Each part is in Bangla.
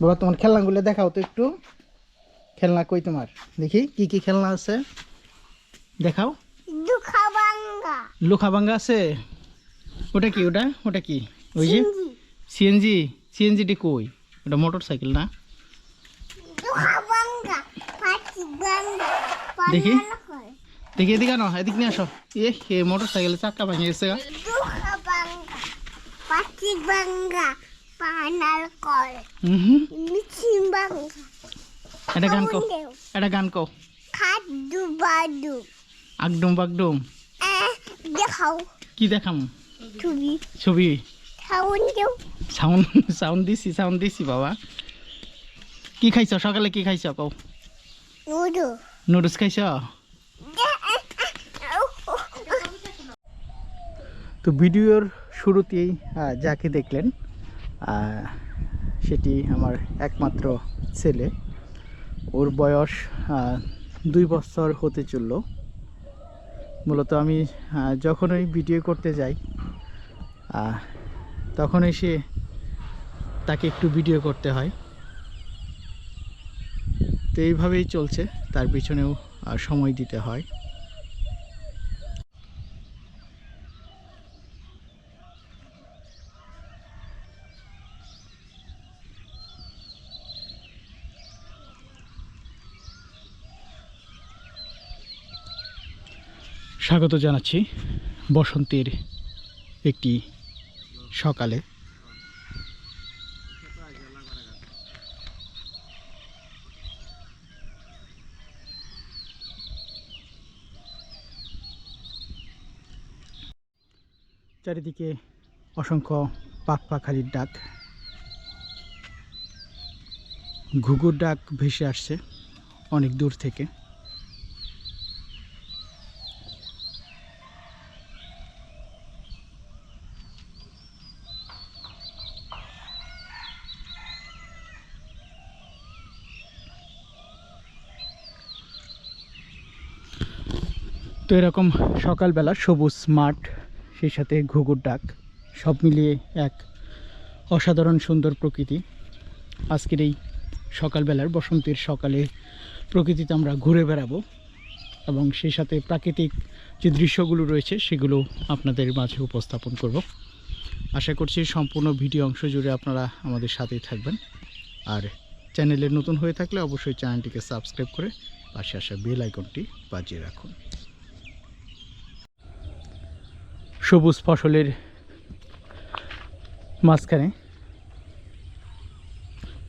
বাবা তোমার খেলনাগুলো দেখাও তো একটু। খেলনা কই তোমার? দেখি কি কি খেলনা আছে? দেখাও। দুখাবাঙ্গা লোখা ভাঙ্গা আছে? ওটা কি ওটা? ওটা কি? ওই যে সিএনজি। সিএনজিটি কই? ওটা মোটর সাইকেল না দেখি। দেখি এদিকে আনো এদিক নিয়ে আসো। এ মোটর সাইকেলের চাক্কা ভাঙে গেছে কল বাঙ্গা এটা গান কও এটা গান কও খাদু বাদু আগডুম বাগডুম। এ দেখাও। কি দেখাম? তুমি ছবি। খাওন দেও। সাউন্ড সাউন্ড দিছি সাউন্ড দিছি বাবা। কি খাইছ? সকালে কি খাইছ কও? নুডু নুডলস খাইছ? তো ভিডিওর শুরুতেই যাকে দেখলেন সেটি আমার একমাত্র ছেলে। ওর বয়স দুই বছর হতে চলল। মূলত আমি যখনই ভিডিও করতে যাই তখনই সে তাকে একটু ভিডিও করতে হয়। তো এইভাবেই চলছে। তার পিছনেও সময় দিতে হয়। স্বাগত জানাচ্ছি বসন্তের একটি সকালে। চারিদিকে অসংখ্য পাক পাখালির ডাক, ঘুঘুর ডাক ভেসে আসছে অনেক দূর থেকে। তো এরকম সকালবেলা সবুজ মাঠ, সেই সাথে ঘুঘুর ডাক, সব মিলিয়ে এক অসাধারণ সুন্দর প্রকৃতি। আজকের এই সকালবেলার বসন্তের সকালে প্রকৃতিতে আমরা ঘুরে বেড়াবো এবং সেই সাথে প্রাকৃতিক যে দৃশ্যগুলো রয়েছে সেগুলো আপনাদের মাঝে উপস্থাপন করব। আশা করছি সম্পূর্ণ ভিডিও অংশ জুড়ে আপনারা আমাদের সাথেই থাকবেন। আর চ্যানেলে নতুন হয়ে থাকলে অবশ্যই চ্যানেলটিকে সাবস্ক্রাইব করে পাশে আসা বেল আইকনটি বাজিয়ে রাখুন। সবুজ ফসলের মাঝখানে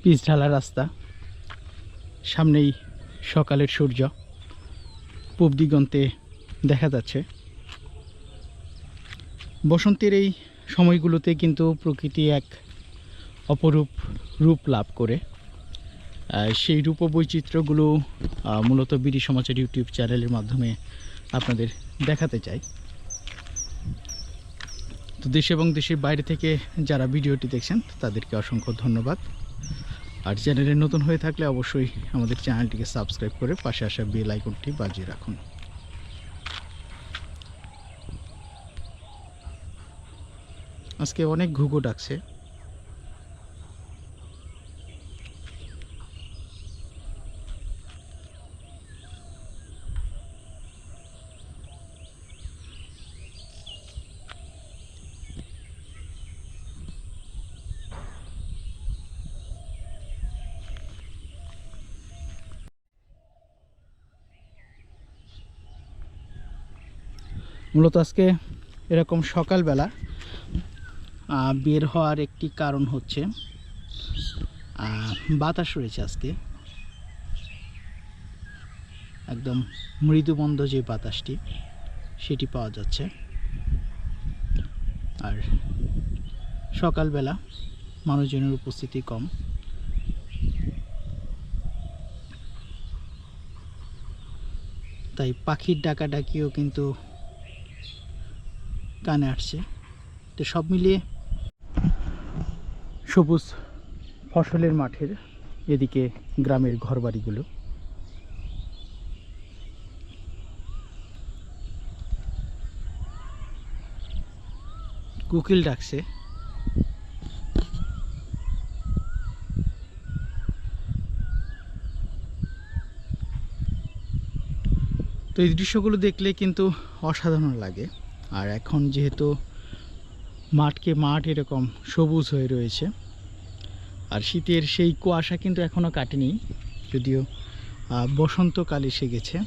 পিচ ঢালা রাস্তা, সামনেই সকালের সূর্য, পূব দিগন্তে দেখা যাচ্ছে। বসন্তের এই সময়গুলোতে কিন্তু প্রকৃতি এক অপরূপ রূপ লাভ করে। সেই রূপ বৈচিত্র্যগুলো মূলত বিডি সমাচার ইউটিউব চ্যানেলের মাধ্যমে আপনাদের দেখাতে চাই। তো দেশ এবং দেশের বাইরে থেকে যারা ভিডিওটি দেখছেন, তাদেরকে অসংখ্য ধন্যবাদ। আর চ্যানেলে নতুন হয়ে থাকলে অবশ্যই আমাদের চ্যানেলটিকে সাবস্ক্রাইব করে পাশে আসা বেল আইকনটি বাজিয়ে রাখুন। আজকে অনেক ঘুঘু ডাকছে। মূলত আজকে এরকম সকালবেলা বের হওয়ার একটি কারণ হচ্ছে বাতাস রয়েছে আজকে। একদম মৃদুবন্ধ যে বাতাসটি, সেটি পাওয়া যাচ্ছে। আর সকালবেলা মানুষজনের উপস্থিতি কম। তাই পাখির ডাকাডাকিও কিন্তু কানে আসছে। তো সব মিলিয়ে সবুজ ফসলের মাঠের এদিকে গ্রামের ঘরবাড়িগুলো। কুকিল ডাকছে। তো এই দৃশ্যগুলো দেখলে কিন্তু অসাধারণ লাগে। আর এখন যেহেতু মাঠকে মাঠ এরকম সবুজ হয়ে রয়েছে, আর শীতের সেই কুয়াশা কিন্তু এখনও কাটেনি, যদিও বসন্তকাল এসে গেছে।